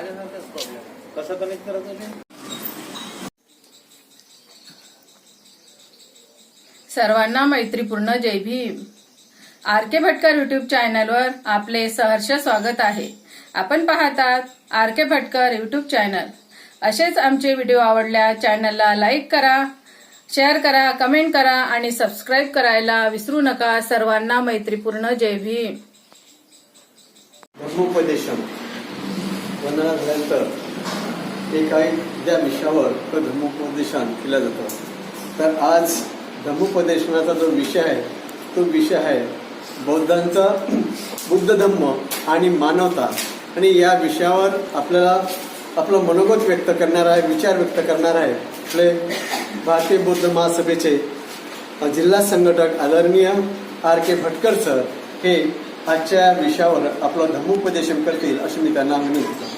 माझ्यासारखाच problem कसं connect करायचं ते सर्वांना मैत्रीपूर्ण. जय Bhim. R K Bhatkar YouTube चॅनलवर आपले सहर्ष स्वागत आहे. आपण पाहतात R K Bhatkar YouTube channel असेच आमचे व्हिडिओ आवडल्या चॅनलला लाईक करा शेअर करा कमेंट करा आणि सबस्क्राईब करायला विसरू नका. सर्वांना मैत्रीपूर्ण. जय भीम. धर्मोपदेशम. वंदना झाल्यानंतर एक त्या विषयावर तो धर्मोपदेशन केलं जातं. तर आज धर्मोपदेशनाचा जो विषय आहे तो विषय आहे बौद्धांचा बुद्ध धम्म आणि मानवता. आणि या विषयावर आपल्याला आपलं मनोगत व्यक्त करणार आहे विचार व्यक्त करणार आहे आपले भारतीय बौद्ध महासभेचे जिल्हा संघटक आदरणीय आर के भटकर सर हे आजच्या विषयावर आपलं धम्मोपदेशन करतील अशी मी त्यांना विनंती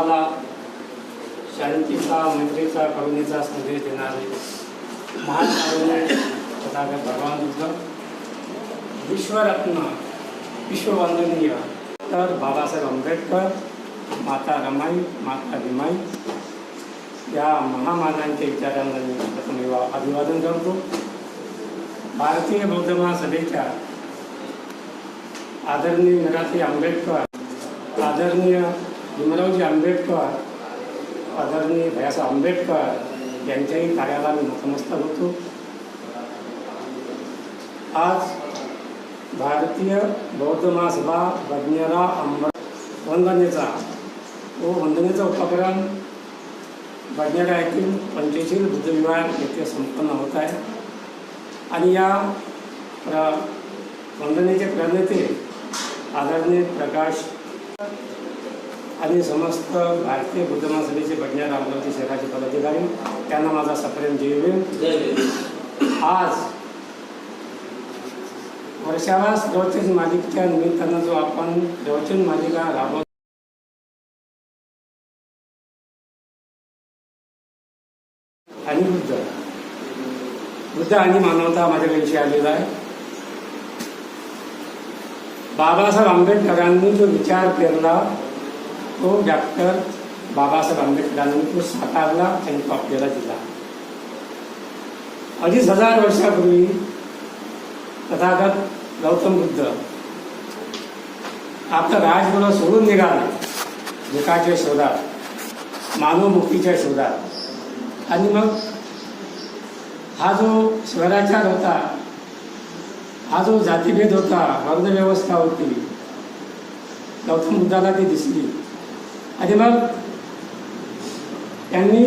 करतो शांतीचा मैत्रीचा करुणेचा संदेश देणारे महान कारुण्य तथागत भगवान बुद्ध विश्वरत्न विश्ववंदनीय. तर बाबासाहेब आंबेडकर माता रमाई माता भीमाई या महामानांच्या विचारांना मी प्रथम अभिवादन करतो. भारतीय बौद्ध महासभेच्या आदरणीय नरासी आंबेडकर आदरणीय भीमरावजी आंबेडकर आदरणीय भयासाहेब आंबेडकर यांच्याही कार्याला मी नतमस्तक होतो. आज भारतीय बौद्ध महासभा बजनेरा अंब वंदनेचा व वंदनेचा उपक्रम बजनेरा येथील पंचशील बुद्धविहार येथे संपन्न होत आहे. आणि या प्र वंदनेचे प्रणेते आदरणीय प्रकाश आणि समस्त भारतीय बुद्ध महासभेचे बडण्यार अमरावती शहराचे पदाधिकारी त्यांना माझा सप्रेम जयवेल आज वर्षाला प्रवचन मालिकेच्या निमित्तानं जो आपण प्रवचन मालिका राबवत आणि बुद्ध. बुद्ध आणि मानवता माझ्या विषयी आलेला आहे. बाबासाहेब आंबेडकरांनी जो विचार पेरला तो डॉक्टर बाबासाहेब आंबेडकरांनी तो साकारला आणि तो आपल्याला दिला. अडीच हजार वर्षापूर्वी तथागत गौतम बुद्ध आपलं राजगुरु सोडून निघाला दुःखाच्या शोधात मानवमुक्तीच्या शोधात. आणि मग हा जो स्वराचार होता हा जो जातीभेद होता वर्णव्यवस्था होती गौतम बुद्धाला ती दिसली. आणि मग त्यांनी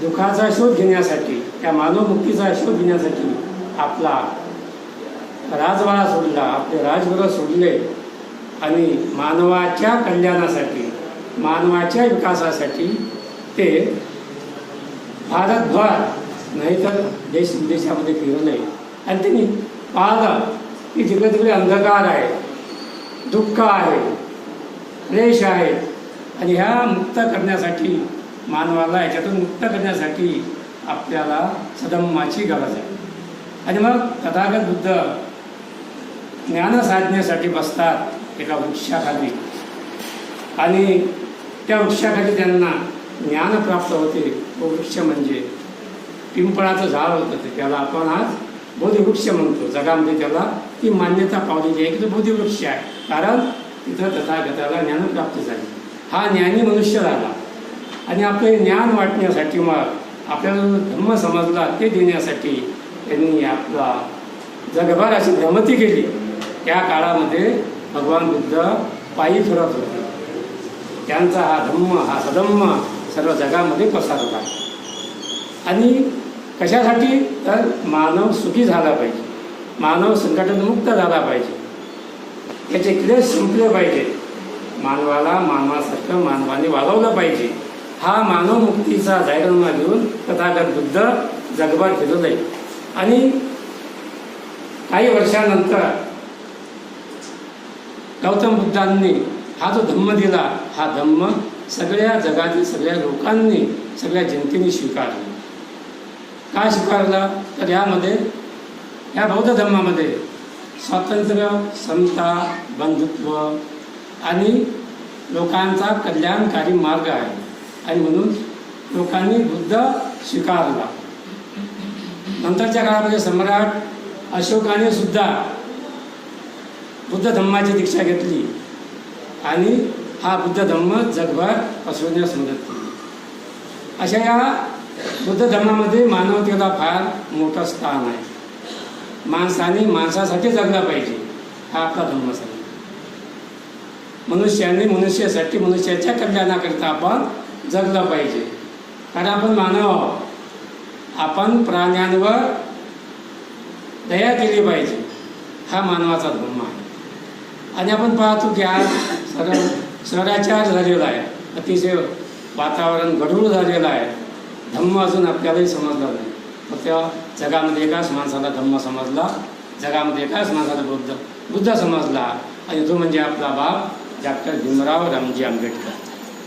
दुःखाचा शोध घेण्यासाठी त्या मानवमुक्तीचा शोध घेण्यासाठी आपला राजवाडा सोडला आपले राजगुरू सोडले. आणि मानवाच्या कल्याणासाठी मानवाच्या विकासासाठी ते भारतभर नाही तर देश विदेशामध्ये फिरवले. आणि त्यांनी पाहिलं की जिकडे तिकडे अंधकार आहे दुःख आहे क्लेश आहे आणि ह्या मुक्त करण्यासाठी मानवाला याच्यातून मुक्त करण्यासाठी आपल्याला सदम्माची गरज आहे. आणि मग तथागत बुद्ध ज्ञान साधण्यासाठी बसतात एका वृक्षाखाली. आणि त्या वृक्षाखाली त्यांना ज्ञान प्राप्त होते. तो वृक्ष म्हणजे पिंपळाचं झाड होतं ते. त्याला आपण आज बोधिवृक्ष म्हणतो. जगामध्ये त्याला ती मान्यता पावलेली आहे की तो बोधिवृक्ष आहे. कारण तिथं तथागताला ज्ञान प्राप्त झाले. हा ज्ञानी मनुष्य झाला आणि आपले ज्ञान वाटण्यासाठी मग आपल्याला जो समजला ते देण्यासाठी त्यांनी आपला जगभर अशी भ्रमती केली. त्या काळामध्ये भगवान बुद्ध पायी फिरत होते. त्यांचा हा धम्म हा सधम्म सर्व जगामध्ये पसरला. आणि कशासाठी? तर मानव सुखी झाला पाहिजे. मानव संकटमुक्त झाला पाहिजे. त्याचे क्लेश संपले पाहिजे. मानवाला मानवासारखं मानवाने वागवलं पाहिजे. हा मानव मुक्तीचा जाहीरनामा घेऊन तथागत बुद्ध जगभर फिरले आणि काही वर्षानंतर गौतम बुद्धांनी हा जो धम्म दिला हा धम्म सगळ्या जगातील सगळ्या लोकांनी सगळ्या जनतेने स्वीकारला. का स्वीकारला? तर यामध्ये या बौद्ध धर्मामध्ये स्वातंत्र्य समता बंधुत्व आणि लोकांचा कल्याणकारी मार्ग आहे. आणि म्हणून लोकांनी बुद्ध स्वीकारला नंतरच्या काळामध्ये सम्राट अशोकाने सुद्धा बुद्ध धम्माची दीक्षा घेतली. आणि हा बुद्ध धम्म जगभर पसरवण्यास मदत केली. अशा या बुद्ध धर्मामध्ये मानवतेला फार मोठं स्थान आहे. माणसाने माणसासाठी जगला पाहिजे. हा आपला धर्म सांगतो मनुष्याने मनुष्यासाठी मनुष्याच्या कल्याणाकरिता आपण जगलं पाहिजे. कारण आपण मानव आहोत. आपण प्राण्यांवर दया केली पाहिजे. हा मानवाचा धर्म आहे. आणि आपण पाहतो की आज सर शहराचार झालेला आहे. अतिशय वातावरण गढूळ झालेलं आहे. धम्म अजून आपल्यालाही समजला नाही. फक्त जगामध्ये एकाच माणसाला धम्म समजला जगामध्ये एकाच माणसाला बुद्ध बुद्ध समजला. आणि तो म्हणजे आपला बाप डॉक्टर भीमराव रामजी आंबेडकर.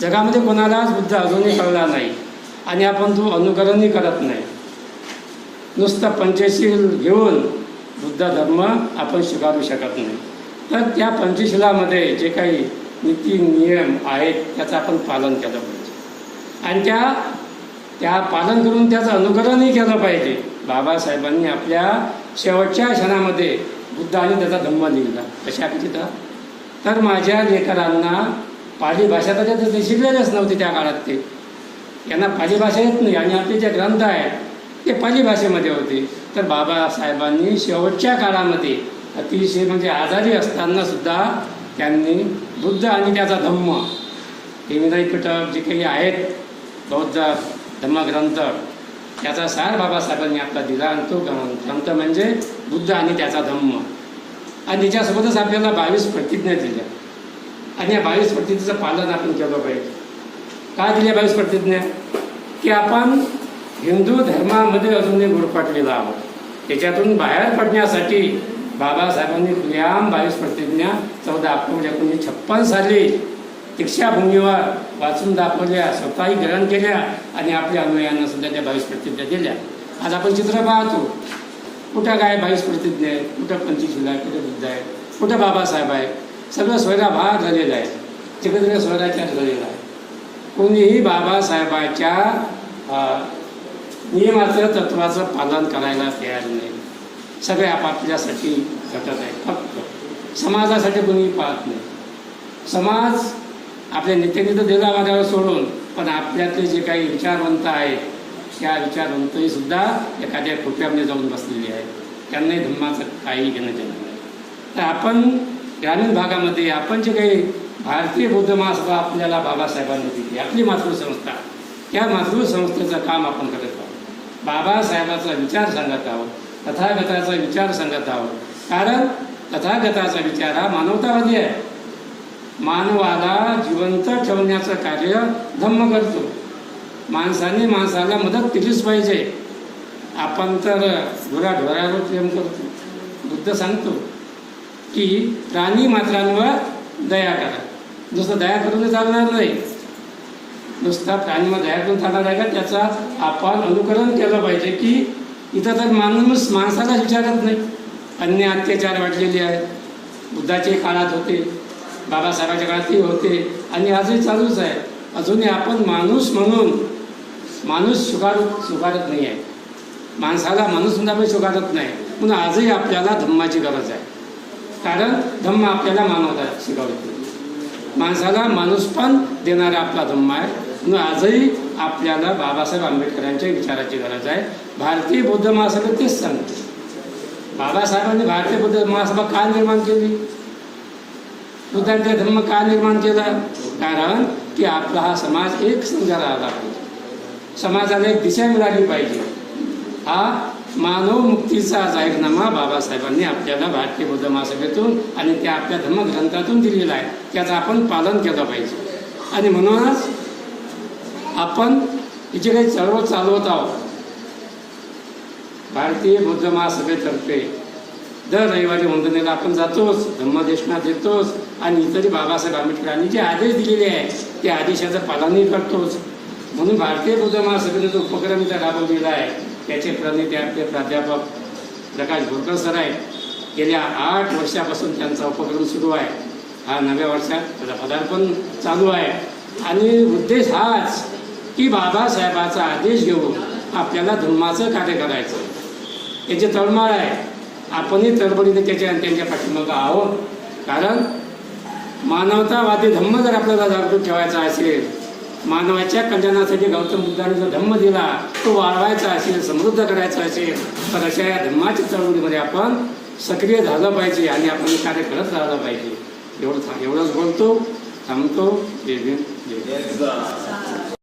जगामध्ये कोणालाच बुद्ध अजूनही कळला नाही आणि आपण तो अनुकरणही करत नाही. नुसतं पंचशील घेऊन बुद्ध धर्म आपण स्वीकारू शकत नाही. तर त्या पंचशिलामध्ये जे काही नीती नियम आहेत त्याचं आपण पालन केलं पाहिजे. आणि त्या त्या पालन करून त्याचं अनुकरणही केलं पाहिजे. बाबासाहेबांनी आपल्या शेवटच्या क्षणामध्ये बुद्ध आणि त्याचा धम्म लिहिला. कशाकरिता तर माझ्या लेकरांना पाली भाषा तर ते- शिकलेलेच नव्हते त्या काळात ते. यांना पाली भाषा येत नाही आणि आपले जे ग्रंथ आहेत ते पाली भाषेमध्ये होते. तर बाबासाहेबांनी शेवटच्या काळामध्ये अतिशय म्हणजे आजारी असताना सुद्धा त्यांनी बुद्ध आणि त्याचा धम्म हे विनय जे काही आहेत बौद्ध धम्मग्रंथ त्याचा सार बाबासाहेबांनी आपला दिला आणि तो ग्रंथ म्हणजे बुद्ध आणि त्याचा धम्म. आणि त्याच्यासोबतच आपल्याला बावीस प्रतिज्ञा दिल्या. आणि या बावीस प्रतिज्ञेचं पालन आपण केलं पाहिजे. का दिल्या बावीस प्रतिज्ञा की आपण हिंदू धर्मामध्ये अजूनही गुरफटलेला आहोत. त्याच्यातून बाहेर पडण्यासाठी बाबासाहेबांनी खुलेआम बावीस प्रतिज्ञा चौदा ऑक्टोबर एकोणीसशे छप्पन साली दीक्षाभूमीवर वाचून दाखवल्या स्वतःही ग्रहण केल्या आणि आपल्या अनुयायांना सुद्धा त्या बावीस प्रतिज्ञा दिल्या. आज आपण चित्र पाहतो. कुठं काय बावीस प्रतिज्ञा आहे कुठं पंचशील आहे कुठं बुद्ध आहे कुठं बाबासाहेब आहे सगळं स्वयरा भाग झालेला आहे. तिकडे स्वराचार झालेला आहे. कोणीही बाबासाहेबाच्या नियमाचं तत्वाचं पालन करायला तयार नाही. सगळे आपापल्यासाठी घटत आहे फक्त. समाजासाठी कोणी पाहत नाही. समाज आपल्या नेत्यांनी तर दिला सोडून पण आपल्यातले जे काही विचारवंत आहेत त्या विचारवंतही सुद्धा एखाद्या खोट्यामध्ये जाऊन बसलेली आहे. त्यांनाही धम्माचं काही घेणं देणं नाही. तर आपण ग्रामीण भागामध्ये आपण जे काही भारतीय बौद्ध महासभा आपल्याला बाबासाहेबांनी दिली आपली मातृसंस्था त्या मातृसंस्थेचं काम आपण करत आहोत. बाबासाहेबाचा विचार सांगत आहोत तथागताचा विचार सांगत आहोत. कारण तथागताचा विचार हा मानवतावादी आहे. मानवाला जिवंत ठेवण्याचं कार्य धम्म करतो. माणसाने माणसाला मदत केलीच पाहिजे. आपण तर ढोराढोरावर प्रेम करतो. बुद्ध सांगतो की प्राणी मात्रांवर दया करा. नुसतं दया करून चालणार नाही. नुसता प्राणीवर दया करून चालणार आहे का? त्याचा आपण अनुकरण केलं पाहिजे की इथं तर माणूस माणसालाच विचारत नाही. अन्य अत्याचार वाढलेले आहेत. बुद्धाचे काळात होते. बाबासाहेबांच्या काळातही होते. आणि आजही चालूच आहे. अजूनही आपण माणूस म्हणून माणूस स्वीकार स्वीकारत नाही आहे. माणसाला माणूस म्हणून स्वीकारत नाही. म्हणून आजही आपल्याला धम्माची गरज आहे. कारण धम्म आपल्याला मानवता नाही माणसाला माणूस पण देणारा आपला धम्म आहे. म्हणून आजही आपल्याला बाबासाहेब आंबेडकरांच्या विचाराची गरज आहे. भारतीय बौद्ध महासभा तेच सांगते. बाबासाहेबांनी भारतीय बौद्ध महासभा का निर्माण केली? बुद्धांचा धम्म का निर्माण केला? कारण की आपला हा समाज एक संघाला आला पाहिजे समाजाला एक दिशा मिळाली पाहिजे. हा मानव मुक्तीचा जाहीरनामा बाबासाहेबांनी आपल्याला भारतीय बौद्ध महासभेतून आणि त्या आपल्या धर्मग्रंथातून दिलेला आहे. त्याचं आपण पालन केलं पाहिजे. आणि म्हणूनच आपण हिची काही चळवळ चालवत आहोत. भारतीय बौद्ध महासभेतर्फे दर रविवारी वंदनेला आपण जातोच धम्मदेशना देतोच आणि इतरही बाबासाहेब आंबेडकरांनी जे आदेश दिलेले आहेत त्या आदेशाचं पालनही करतोच. म्हणून भारतीय बौद्ध महासभेने जो उपक्रम इथं राबवलेला आहे त्याचे प्रणेते आपले प्राध्यापक प्रकाश भोरकर सर आहेत. गेल्या आठ वर्षापासून त्यांचा उपक्रम सुरू आहे. हा नव्या वर्षात त्याचा पदार्पण चालू आहे. आणि उद्देश हाच की बाबासाहेबाचा आदेश घेऊन आपल्याला धर्माचं कार्य करायचं. त्याची तळमळ आहे आपणही तळमळीने त्याच्या त्यांच्या पाठिंबा आहोत. कारण मानवतावादी धम्म जर आपल्याला जागृत ठेवायचा असेल मानवाच्या कल्याणासाठी गौतम बुद्धाने जो धम्म दिला तो वाढवायचा असेल समृद्ध करायचा असेल तर अशा या धम्माच्या चळवळीमध्ये आपण सक्रिय झालं पाहिजे आणि आपण कार्य करत राहिलं पाहिजे. एवढं एवढंच बोलतो थांबतो जय भीम जय